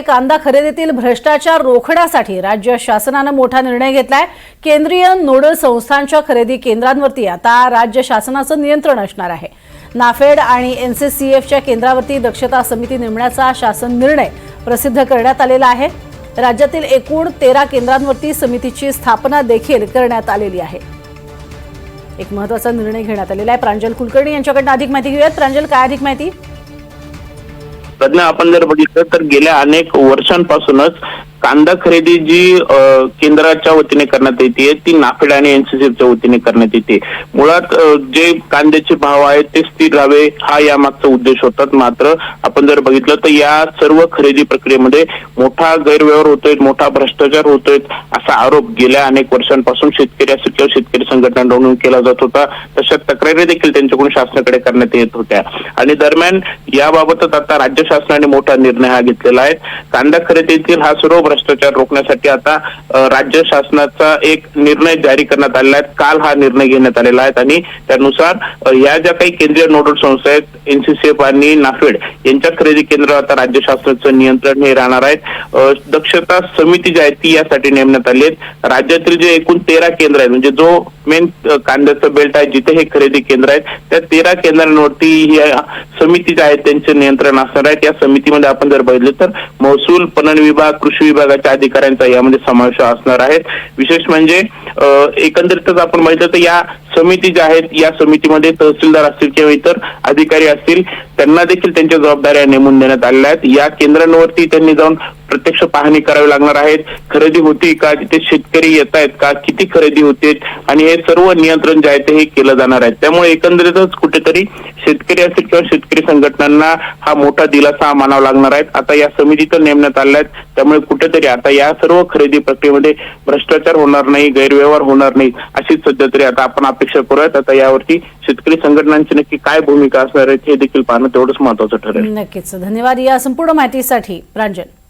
कांदा खरेदीतील भ्रष्टाचार रोखण्यासाठी राज्य शासनानं मोठा निर्णय घेतलाय. केंद्रीय नोडल संस्थांच्या खरेदी केंद्रांवरती आता राज्य शासनाचं नियंत्रण असणार आहे. नाफेड आणि एनसीसीएफच्या केंद्रावरती दक्षता समिती नेमण्याचा शासन निर्णय प्रसिद्ध करण्यात आलेला आहे. राज्यातील एकूण तेरा केंद्रांवरती समितीची स्थापना देखील करण्यात आलेली आहे. एक महत्त्वाचा निर्णय घेण्यात आलेला आहे. प्रांजल कुलकर्णी यांच्याकडनं अधिक माहिती घेऊयात. प्रांजल काय अधिक माहिती? प्रज्ञा आपण जर बघितलं तर गेल्या अनेक वर्षांपासूनच कांदा खरेदी जी केंद्राच्या वतीने करण्यात येते ती नाफेड आणि एनसीसीच्या वतीने करण्यात येते. मुळात जे कांद्याचे भाव आहेत ते स्थिर राहावे हा या मागचा उद्देश होता. मात्र आपण जर बघितलं तर या सर्व खरेदी प्रक्रियेमध्ये मोठा गैरव्यवहार होतोय मोठा भ्रष्टाचार होतोय असा आरोप गेल्या अनेक वर्षांपासून शेतकरी असो किंवा शेतकरी संघटनांकडून केला जात होता. तशा तक्रारी देखील त्यांच्याकडून शासनाकडे करण्यात येत होत्या. आणि दरम्यान याबाबतच आता राज्य शासनाने मोठा निर्णय हा घेतलेला आहे. कांदा खरेदीतील हा सर्व भ्रष्टाचार रोखण्यासाठी आता राज्य शासनाचा एक निर्णय जारी करण्यात आलेला आहे. काल हा निर्णय घेण्यात आलेला आहे आणि त्यानुसार या ज्या काही केंद्रीय नोडल संस्था आहेत एनसीसीएफ आणि नाफेड यांच्या खरेदी केंद्रावर आता राज्य शासनाचं नियंत्रण हे राहणार आहे. दक्षता समिती जी आहे ती यासाठी नेमण्यात आली आहे. राज्यातील जे एकूण तेरा केंद्र आहेत म्हणजे जो मेन कांद्याचं बेल्ट आहे जिथे हे खरेदी केंद्र आहेत त्या तेरा केंद्रांवरती ही समिती समिती जी आहे त्यांचे नियंत्रण असणार आहेत या समितीमध्ये आपण जर बघितलं तर महसूल पणन विभाग कृषी विभागाच्या अधिकाऱ्यांचा यामध्ये समावेश असणार आहे. विशेष म्हणजे एकंदरीतच आपण बघितलं तर या समिती ज्या आहेत या समितीमध्ये तहसीलदार असतील किंवा इतर अधिकारी असतील त्यांना देखील त्यांच्या जबाबदाऱ्या नेमून देण्यात आलेल्या आहेत. या केंद्रांवरती त्यांनी जाऊन प्रत्यक्ष पाहणी करावी लागणार आहेत. खरेदी होती का? तिथे शेतकरी येत आहेत का? किती खरेदी होते? आणि हे सर्व नियंत्रण जे आहे ते हे केलं जाणार आहे. त्यामुळे एकंदरीतच कुठेतरी शेतकरी असेल किंवा शेतकरी संघटनांना हा मोठा दिलासा मानावा लागणार आहे. आता या समिती तर नेमण्यात आल्या आहेत. त्यामुळे कुठेतरी आता या सर्व खरेदी प्रक्रियेमध्ये भ्रष्टाचार होणार नाही गैरव्यवहार होणार नाही अशीच सध्या तरी आता आपण अपेक्षा करूयात. आता यावरती शेतकरी संघटनांची नक्की काय भूमिका असणार आहे हे देखील पाहणं तेवढंच महत्वाचं ठरेल. नक्कीच. धन्यवाद या संपूर्ण माहितीसाठी. प्रांजल.